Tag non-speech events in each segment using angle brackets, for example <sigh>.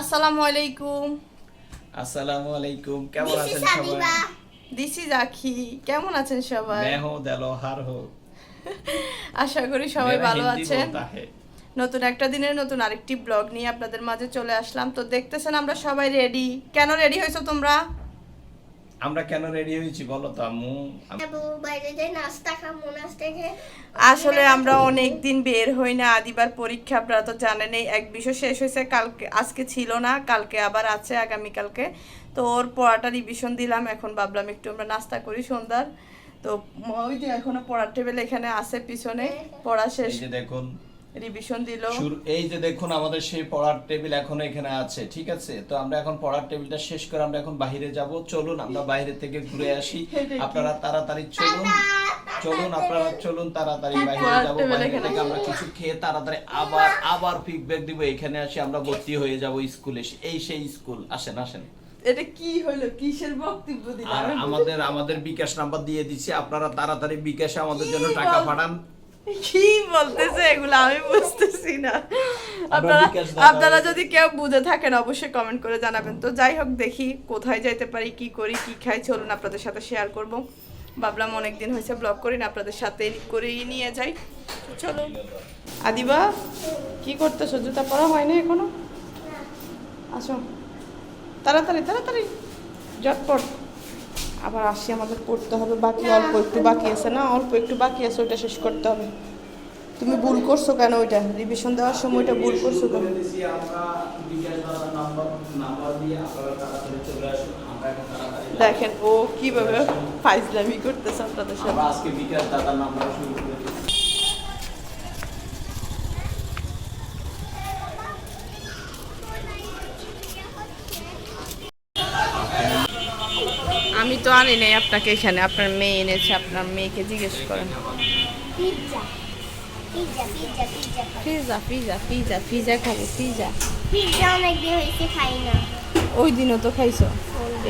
আসসালামু আলাইকুম। আসসালামু আলাইকুম কেমন আছেন সবাই? দিস ইজ কেমন আছেন সবাই? মেহ দেলো হার হো আশা করি সবাই ভালো আছেন। নতুন একটা দিনের নতুন আরেকটি ব্লগ নিয়ে আপনাদের মাঝে চলে আসলাম। তো দেখতেছেন আমরা সবাই রেডি কেন রেডি হয়েছো তোমরা? আমরা কেন রেডি হয়েছি বলো তো আম্মু? আম- বাইরে যাই নাস্তা খাব নাস্তা খেয়ে আসলে আমরা অনেক দিন বের হই না আদিবার পরীক্ষা আপনারা তো জানেনই এক বিষয় শেষ হয়েছে কালকে আজকে ছিল না কালকে আবার আছে আগামীকালকে। তো ওর পড়াটা রিভিশন দিলাম এখন ভাবলাম একটু আমরা নাস্তা করি সন্ধ্যার। তো ওই যে এখনও পড়ার টেবিল এখানে আছে পিছনে পড়া শেষ। এই যে দেখুন রিভিশন দিল। এই যে দেখুন আমাদের সেই পড়ার টেবিল এখনও এখানে আছে ঠিক আছে? তো আমরা এখন পড়ার টেবিলটা শেষ করে আমরা এখন বাইরে যাব। চলুন আমরা বাইরে থেকে ঘুরে আসি। আপনারা তাড়াতাড়ি চলুন। চলুন আপনারা চলুন তাড়াতাড়ি বাইরে যাব। বাইরে থেকে আমরা কিছু খেয়ে তাড়াতাড়ি আবার আবার ফিডব্যাক দিব। এখানে আসি আমরা ভর্তি হয়ে যাব স্কুলে। এই সেই স্কুল। আসেন আসেন। এটা কি হলো কিসের বক্তব্য দিলাম আমাদের আমাদের বিকাশ নাম্বার দিয়ে দিচ্ছি। আপনারা তাড়াতাড়ি বিকাশে আমাদের জন্য টাকা পাঠান। কি বলতেছে? এগুলো আমি বুঝতেছি না। আপনারা আপনারা যদি কেউ বুঝে থাকেন অবশ্যই কমেন্ট করে জানাবেন। তো যাই হোক দেখি কোথায় যাইতে পারি কি করি কি খাই চলুন আপনাদের সাথে শেয়ার করব। ভাবলাম অনেক দিন হয়েছে ব্লগ করি না আপনাদের সাথে করেই নিয়ে যাই। চলো আদিবা কি করতেছো? জুতা পরা হয়নি এখনও? আসো। তাড়াতাড়ি তাড়াতাড়ি। ঝটপট। আবার আসি আমাদের পড়তে হবে বাকি অল্প একটু বাকি আছে না? অল্প একটু বাকি আছে ওইটা শেষ করতে হবে। তুমি ভুল করছ কেন ওইটা? রিভিশন দেওয়ার সময় ওইটা ভুল করছ কেন? দেখেন ও কীভাবে ফাইজলামি করতেছে আপনাদের সাথে। আজকে বিকাশ নাম্বার শুরু তো আনি নাই আপনাকে এখানে। আপনার মেয়ে এনেছে আপনার মেয়েকে জিজ্ঞেস করেন। Pizza pizza pizza pizza pizza pizza pizza pizza খাব পিজা পিৎজা অনেক হয়েছে খাই না। ওই দিনও তো খাইছো?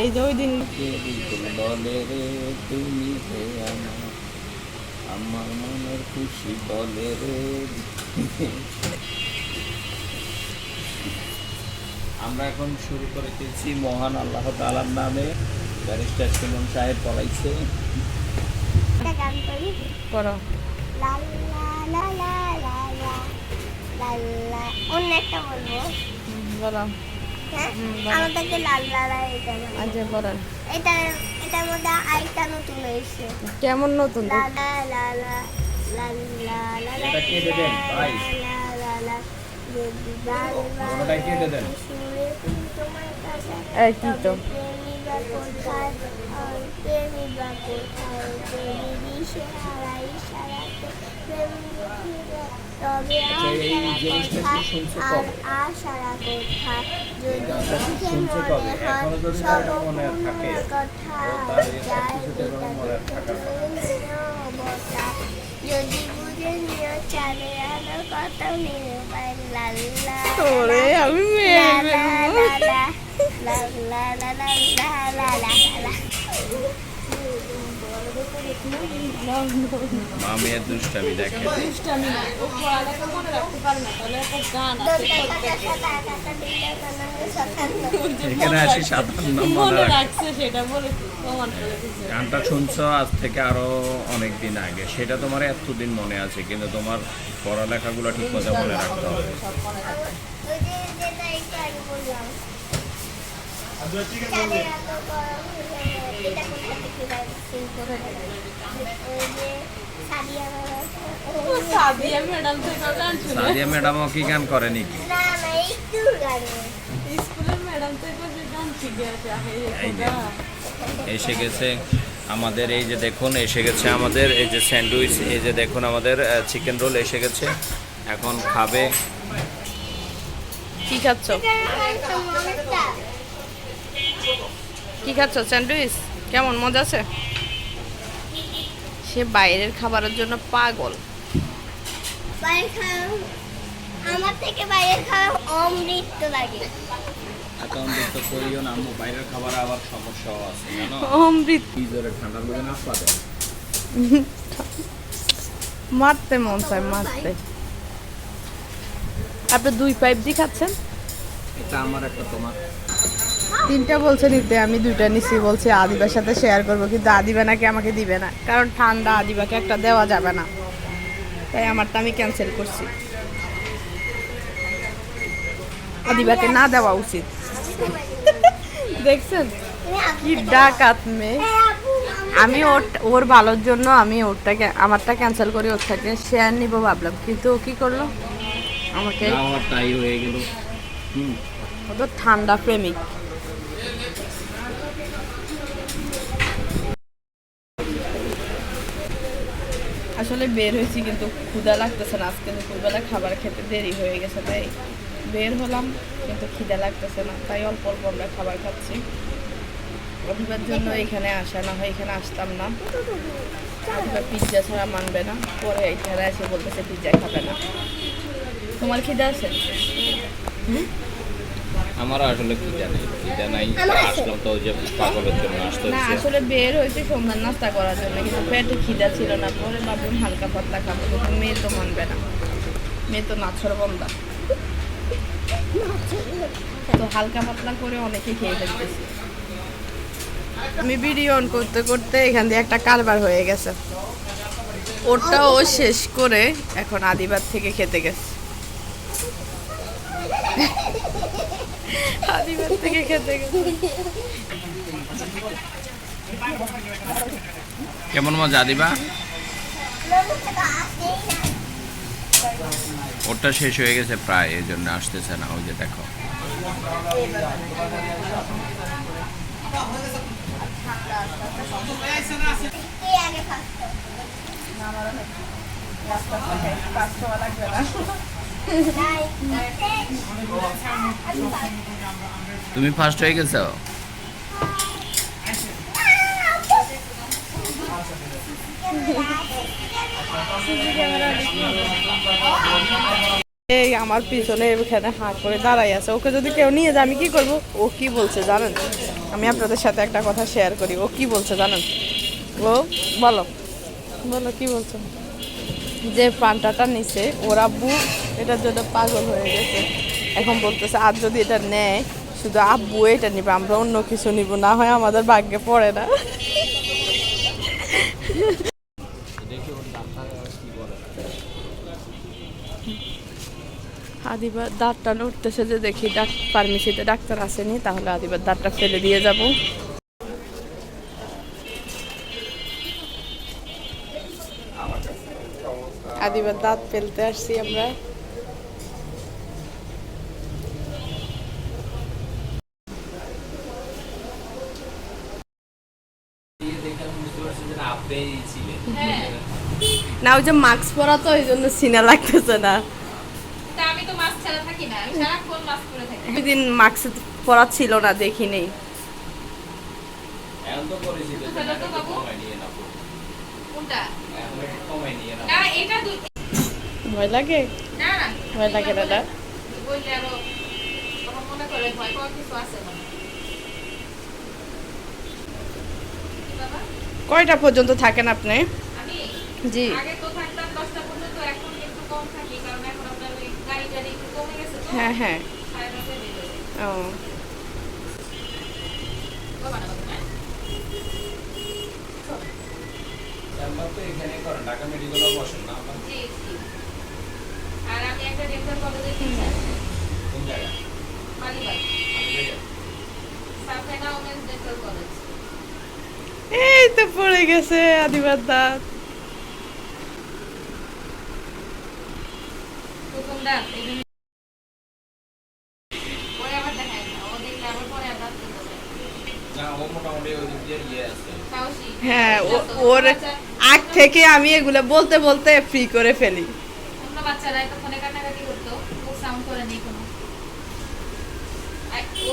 এই যে ওই দিন বলে রে তুমি হে আমার আমার মনের খুশি বলে রে আমরা এখন শুরু করে দিয়েছি মহান আল্লাহ তাআলার নামে। ব্যারিস্টার সেলুন সাহেব পড়াইছে অন্য একটা লাল এটা এটা নতুন কেমন নতুন লালা লালা লাল তো কোথায় প্রেমী বা কোথায় প্রেমী সারা ইশারাতে তবে আর আশারা কথা যদি মনে হয় সব কথা যায় যদি বুঝে নিও চাঁদে আলো কত নিরুপায় লাল্লা আমি মেয়ে la la la ল। মামিয়ার দুষ্টামি দেখে দুষ্টামি না, ও পড়ালেখা মনে রাখতে পারে না, তাহলে একটা গান এখানে আসি মনে রাখছে সেটা বলে। গানটা শুনছো আজ থেকে আরও অনেক দিন আগে। সেটা তোমার এতদিন মনে আছে কিন্তু তোমার পড়ালেখাগুলো ঠিক মতো মনে রাখতে হবে। সাদিয়া ম্যাডামও কি গান করে নাকি? এসে গেছে আমাদের এই যে দেখুন এসে গেছে আমাদের এই যে স্যান্ডউইচ এই যে দেখুন আমাদের চিকেন রোল এসে গেছে। এখন খাবে। কি খাচ্ছ? কি খাচ্ছ? স্যান্ডউইচ? কেমন? মজা আছে? সে বাইরের খাবারের জন্য পাগল। আমার থেকে বাইরে খাওয়া অমৃত লাগে। অ্যাকাউন্টে করিও না আম্মু। বাইরের খাবার আবার সমস্যাও আছে জানো? অমৃত। ফ্রিজের না পাবে মারতে মন চায় মারতে। আপনি দুই পাইপ দিয়ে খাচ্ছেন? এটা আমার একটা তোমার। তিনটা বলছে নিতে আমি দুইটা নিছি বলছি আদিবার সাথে শেয়ার করব কিন্তু আদিবা নাকি আমাকে দিবে না কারণ ঠান্ডা আদিবাকে একটা দেওয়া যাবে না। তাই আমারটা আমি ক্যান্সেল করছি। আদিবাকে না দেওয়া উচিত। দেখছেন? কি ডাকাত মেয়ে। আমি ওর ওর ভালোর জন্য আমি ওরটাকে আমারটা ক্যান্সেল করে ওর থেকে শেয়ার নিব ভাবলাম কিন্তু ও কি করল? আমাকে আমার তাই হয়ে গেল। হুম। ও তো ঠান্ডা প্রেমিক। আসলে বের হয়েছি কিন্তু ক্ষুধা লাগতেছে না। আজকে দুপুরবেলা খাবার খেতে দেরি হয়ে গেছে, তাই বের হলাম কিন্তু খিদা লাগতেছে না। তাই অল্প অল্প আমরা খাবার খাচ্ছি। অভিবার জন্য এখানে আসা না হয়, এখানে আসতাম না। অভিবার পিৎজা ছাড়া মানবে না। পরে এখানে এসে বলতেছে পিৎজা খাবে না। তোমার খিদা আছে? আমার আসলে খিদা নেই খিদা নাই আসলাম তো যে পাগলের জন্য আসতে না আসলে বের হয়েছে সন্ধ্যার নাস্তা করার জন্য কিন্তু পেটে খিদা ছিল না। পরে ভাবলাম হালকা পাতলা খাব কিন্তু মেয়ে তো মানবে না। মেয়ে তো নাছর বন্ধা। তো হালকা পাতলা করে অনেকে খেয়ে ফেলতেছি। আমি ভিডিও অন করতে করতে এখান দিয়ে একটা কারবার হয়ে গেছে। ওটাও শেষ করে এখন আদিবার থেকে খেতে গেছে। থেকে খেতে কেমন মজা দিবা? ওটা শেষ হয়ে গেছে প্রায় এই জন্য আসতেছে না ওই যে দেখো। <laughs> তুমি ফার্স্ট হয়ে গেছো? এই আমার পিছনে এখানে হাঁ করে দাঁড়াই আছে। ওকে যদি কেউ নিয়ে যায়, আমি কি করব? ও কি বলছে জানেন? আমি আপনাদের সাথে একটা কথা শেয়ার করি। ও কি বলছে জানেন? ও, বলো। বলো, কি বলছো? যে পান্টাটা নিছে, ওরা আব্বু এটার জন্য পাগল হয়ে গেছে। এখন বলতেছে আর যদি এটা নেয় শুধু আব্বু এটা নিবে, আমরা অন্য কিছু নিব, না হয় আমাদের ভাগ্যে পড়ে না। আদিবার দাঁতটা নড়তেছে যে দেখি ফার্মেসিতে ডাক্তার আসেনি, তাহলে আদিবার দাঁতটা ফেলে দিয়ে যাব। আদিবার দাঁত ফেলতে আসছি আমরা। না ওই যে মাস্ক পরা তো ওই জন্য সিনা লাগতেছে না। আমি তো মাস্ক ছাড়া থাকি না আমি সারাক্ষণ মাস্ক পরে থাকি। দিন মাস্ক পরা ছিল না দেখি নেই কোথাটা তো বাবু? কোনটা? না এটা ভয় লাগে? না না। ভয় লাগে না না? বললে আরও মনে করে ভয় পাওয়ার কিছু আছে না। কয়টা পর্যন্ত থাকেন আপনি? জি। আগে তো থাকতাম দশটা পর্যন্ত এখন একটু কম থাকি কারণ এখন আপনার ওই গাড়ি একটু কমে গেছে তো। হ্যাঁ হ্যাঁ। ও। না জি জি। আর আমি একটা ডেন্টাল কলেজে teacher Malibagh Saphena women's dental college এই তো পড়ে গেছে আদিবার দাঁত প্রথম দাঁত এই জন্য পরে আবার দেখায় না ও দেখলে আবার পরে আবার সাহসী হ্যাঁ ও- ওর আগ থেকে আমি এগুলো বলতে বলতে ফ্রি করে ফেলি।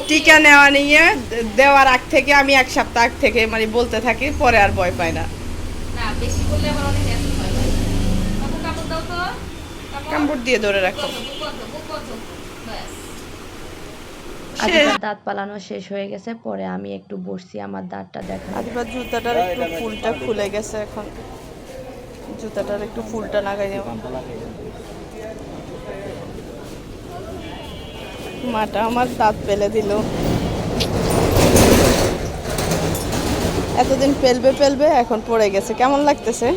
টিকা নেওয়া নিয়ে দেওয়ার আগ থেকে আমি এক সপ্তাহ আগ থেকে মানে বলতে থাকি পরে আর ভয় পাই না। না বেশি করলে আবার অনেক অ্যাসিড হয় বাবু কাপড় দাও তো কাপড় কামড় দিয়ে ধরে রাখো। আদিবার দাঁত পালানো শেষ হয়ে গেছে পরে আমি একটু বসছি আমার দাঁতটা দেখানো আদিবার জুতাটার একটু ফুলটা খুলে গেছে এখন। জুতাটার একটু ফুলটা লাগাই দেবো। মাটা আমার দাঁত পেলে দিল। এতদিন পেলবে পেলবে এখন পড়ে গেছে। কেমন লাগতেছে?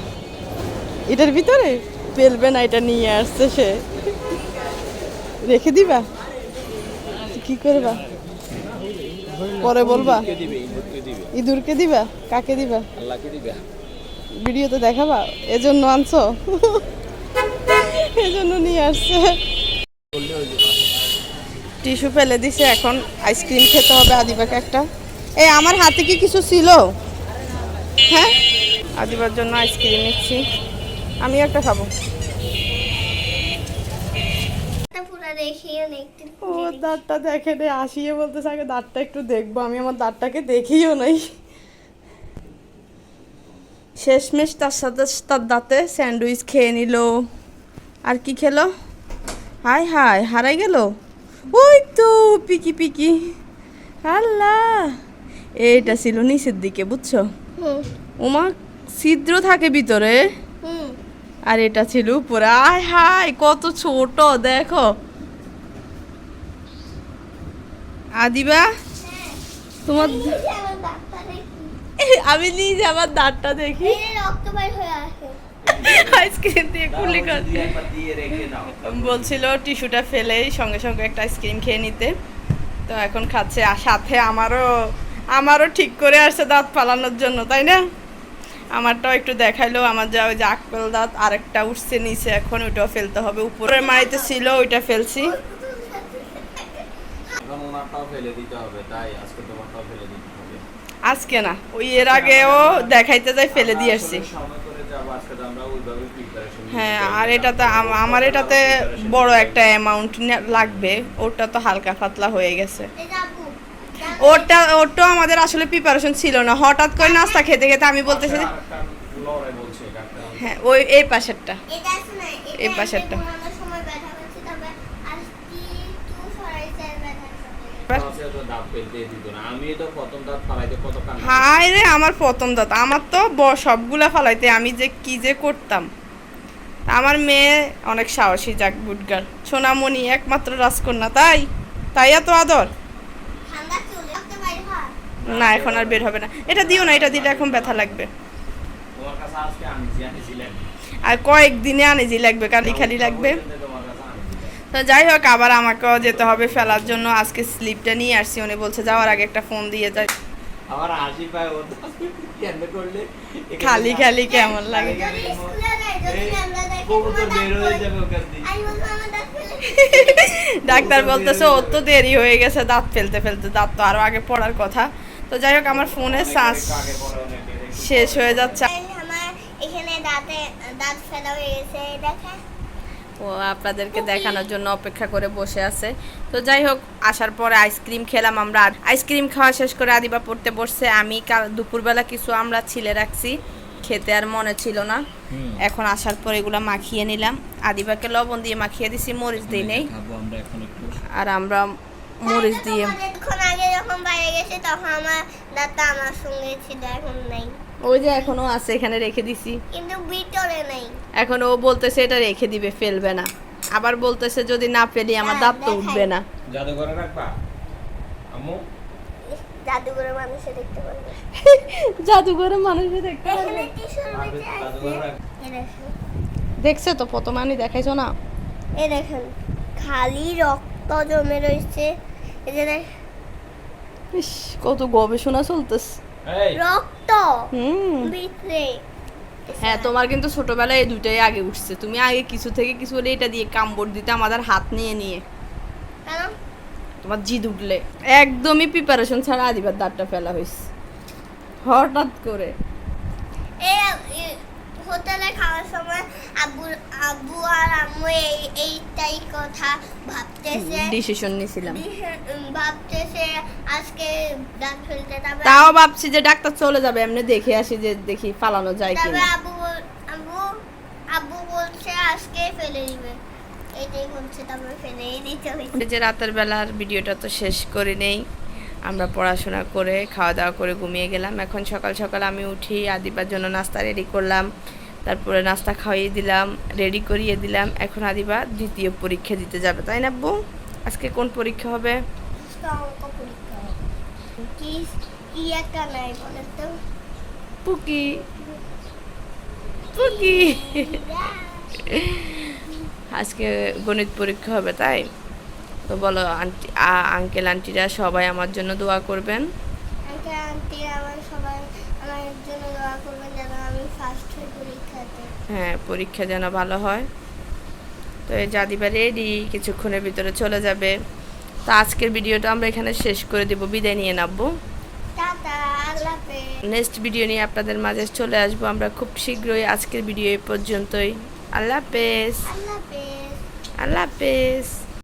এটার ভিতরে? পেলবে না, এটা নিয়ে আসছে সে। রেখে দিবা? কি করবা? পরে বলবা? ইঁদুরকে দিবা? কাকে দিবা? ভিডিওতে দেখাবা? এজন্য আনছো? এজন্য নিয়ে আসছে। টিস্যু ফেলে দিছে, এখন আইসক্রিম খেতে হবে আদিবাকে একটা। এই, আমার হাতে কি কিছু ছিল? হ্যাঁ? আদিবার জন্য আইসক্রিম নিচ্ছি। আমি একটা খাব। ও দাঁতটা দেখে আসিয়ে বলতেছে আগে দাঁতটা একটু দেখব আমি আমার দাঁতটাকে দেখিও নাই। শেষমেশ তার সাথে তার দাঁতে স্যান্ডউইচ খেয়ে নিল। আর কি খেলো? হাই হাই হারাই গেল? ওই তো পিকি পিকি। আল্লাহ! এইটা ছিল নিচের দিকে বুঝছ? ওমা ছিদ্র থাকে ভিতরে। আর এটা ছিল উপরে। আয় হাই কত ছোট দেখো। আদিবা তোমার আমি নিজে আমার দাঁতটা দেখি। হয়ে আইসক্রিম দিয়ে কুলি বলছিল টিস্যুটা ফেলেই সঙ্গে সঙ্গে একটা আইসক্রিম খেয়ে নিতে। তো এখন খাচ্ছে। আর সাথে আমারও আমারও ঠিক করে আসছে দাঁত পালানোর জন্য তাই না? আমারটাও একটু দেখাইলো আমার যা ওই যে আকল দাঁত আরেকটা উঠছে নিচে এখন ওইটাও ফেলতে হবে। উপরের মাড়িতে ছিল ওইটা ফেলছি। এখন ওনারটাও ফেলে দিতে হবে তাই আজকে তোমারটাও ফেলে দিতে হবে। আজকে না ওই এর আগেও দেখাইতে যাই ফেলে দিয়ে আসছি। আসলে সময় করে যাব আজকে তো আমরা ওইভাবে প্রিপারেশন হ্যাঁ আর এটাতে আম- আমার এটাতে বড় একটা অ্যামাউন্ট লাগবে ওটা তো হালকা পাতলা হয়ে গেছে। ওটা ওটাও আমাদের আসলে প্রিপারেশন ছিল না। হঠাৎ করে নাস্তা খেতে খেতে আমি বলতেছি হ্যাঁ ওই এই পাশেরটা। এই পাশেরটা। ঘুমানোর সময় ব্যথা করছে তবে আজকে একটু সরাইছে ব্যথা করে আছে তো দাঁত ফেলতে দিত না। আমি তো প্রথম দাঁত ফালাইতে কত কান্না হায় রে আমার প্রথম দাঁত। আমার তো ব- সবগুলা ফালাইতে আমি যে কি যে করতাম। আমার মেয়ে অনেক সাহসী যাক বুটগার। সোনামণি একমাত্র রাজকন্যা তাই? তাই এত আদর ঠান্ডা চলে রক্ত বের হয় না এখন আর বের হবে না। এটা দিও না এটা দিলে এখন ব্যথা লাগবে। আর কয়েক দিনে আনেজি লাগবে। কালি খালি লাগবে। তো যাই হোক আবার আমাকেও যেতে হবে ফেলার জন্য। আজকে স্লিপটা নিয়ে আসছি উনি বলছে যাওয়ার আগে একটা ফোন দিয়ে যায়। আমার হাসি পায় ও কেন করলে? খালি খালি কেমন লাগে। যাই ডাক্তার বলতেছে ওর তো দেরি হয়ে গেছে দাঁত ফেলতে ফেলতে। দাঁত তো আরও আগে পড়ার কথা। তো যাই হোক আমার ফোনে দেখি। শেষ হয়ে যাচ্ছে। এখানে দাঁতে দাঁত ফেলা হয়ে গেছে দেখে ও আপনাদেরকে দেখানোর জন্য অপেক্ষা করে বসে আছে। তো যাই হোক আসার পরে আইসক্রিম খেলাম আমরা। আর আইসক্রিম খাওয়া শেষ করে আদিবা পড়তে বসছে। আমি কাল দুপুরবেলা কিছু আমরা ছিলে রাখছি। খেতে আর মনে ছিল না। এখন আসার পর এগুলো মাখিয়ে নিলাম। আদিবাকে লবণ দিয়ে মাখিয়ে দিছি মরিচ দিই নেই। খাব আমরা এখন একটু। আর আমরা মরিচ দিয়ে। এখন আগে যখন বাইরে গেছে তখন আমার দাঁতটা আমার সঙ্গে ছিল এখন নাই। ওই যে এখনও আছে এখানে রেখে দিছি। কিন্তু ভিতরে নেই। এখন ও বলতেছে এটা রেখে দিবে ফেলবে না। আবার বলতেছে যদি না ফেলি আমার দাঁত তো উঠবে না। জাদুঘরে রাখবা? আম্মু? জাদুঘরে মানুষে দেখতে পারবে। <laughs> জাদুঘরে মানুষে দেখতে দেখেন দেখছে তো প্রথমে আমি দেখাইছো না? এ দেখেন খালি রক্ত জমে রয়েছে। এই যে দেখ। ইস কত গবেষণা চলতেছে। রক্ত। হুম। ভিতরে হ্যাঁ তোমার কিন্তু ছোটবেলায় এই দুটাই আগে উঠছে। তুমি আগে কিছু থেকে কিছু হলে এটা দিয়ে কামড় দিতে আমাদের হাত নিয়ে নিয়ে। কেন? তোমার জিদ উঠলে। একদমই প্রিপারেশন ছাড়া আদিবার দাঁতটা ফেলা হয়েছে হঠাৎ করে। হোটেলে খাওয়ার সময় আব্বু আব্বু আর আম্মু এই এইটাই কথা ভাবতেছে। ডিসিশন নিয়েছিলাম। উম, ভাবতেছে আজকে দাঁত ফেলতে তবে তাও ভাবছি যে ডাক্তার চলে যাবে এমনি দেখে আসি যে দেখি পালানো যায় তবে কিনা। আব্বু বল- আব্বু আব্বু বলছে আজকে ফেলে দিবে। তবে যে রাতের বেলার ভিডিওটা তো শেষ করে নেই। আমরা পড়াশোনা করে খাওয়া দাওয়া করে ঘুমিয়ে গেলাম। এখন সকাল সকাল আমি উঠি আদিবার জন্য নাস্তা রেডি করলাম। তারপরে নাস্তা খাইয়ে দিলাম রেডি করিয়ে দিলাম। এখন আদিবা দ্বিতীয় পরীক্ষা দিতে যাবে তাই না আব্বু? আজকে কোন পরীক্ষা হবে? পুকি। পুকি। আজকে গণিত পরীক্ষা হবে তাই? তো বলো আন্টি আঙ্কেল আন্টিরা সবাই আমার জন্য দোয়া করবেন। আঙ্কেল আন্টি আমার সবাই আমার জন্য দোয়া করবেন যেন হ্যাঁ পরীক্ষা যেন ভালো হয়। তো এই জাদিবা রেডি কিছুক্ষণের ভিতরে চলে যাবে। তো আজকের ভিডিওটা আমরা এখানে শেষ করে দেব বিদায় নিয়ে নামবো। নেক্সট ভিডিও নিয়ে আপনাদের মাঝে চলে আসব আমরা খুব শীঘ্রই। আজকের ভিডিও এই পর্যন্তই। আল্লাহ হাফেজ। আল্লাহ হাফেজ।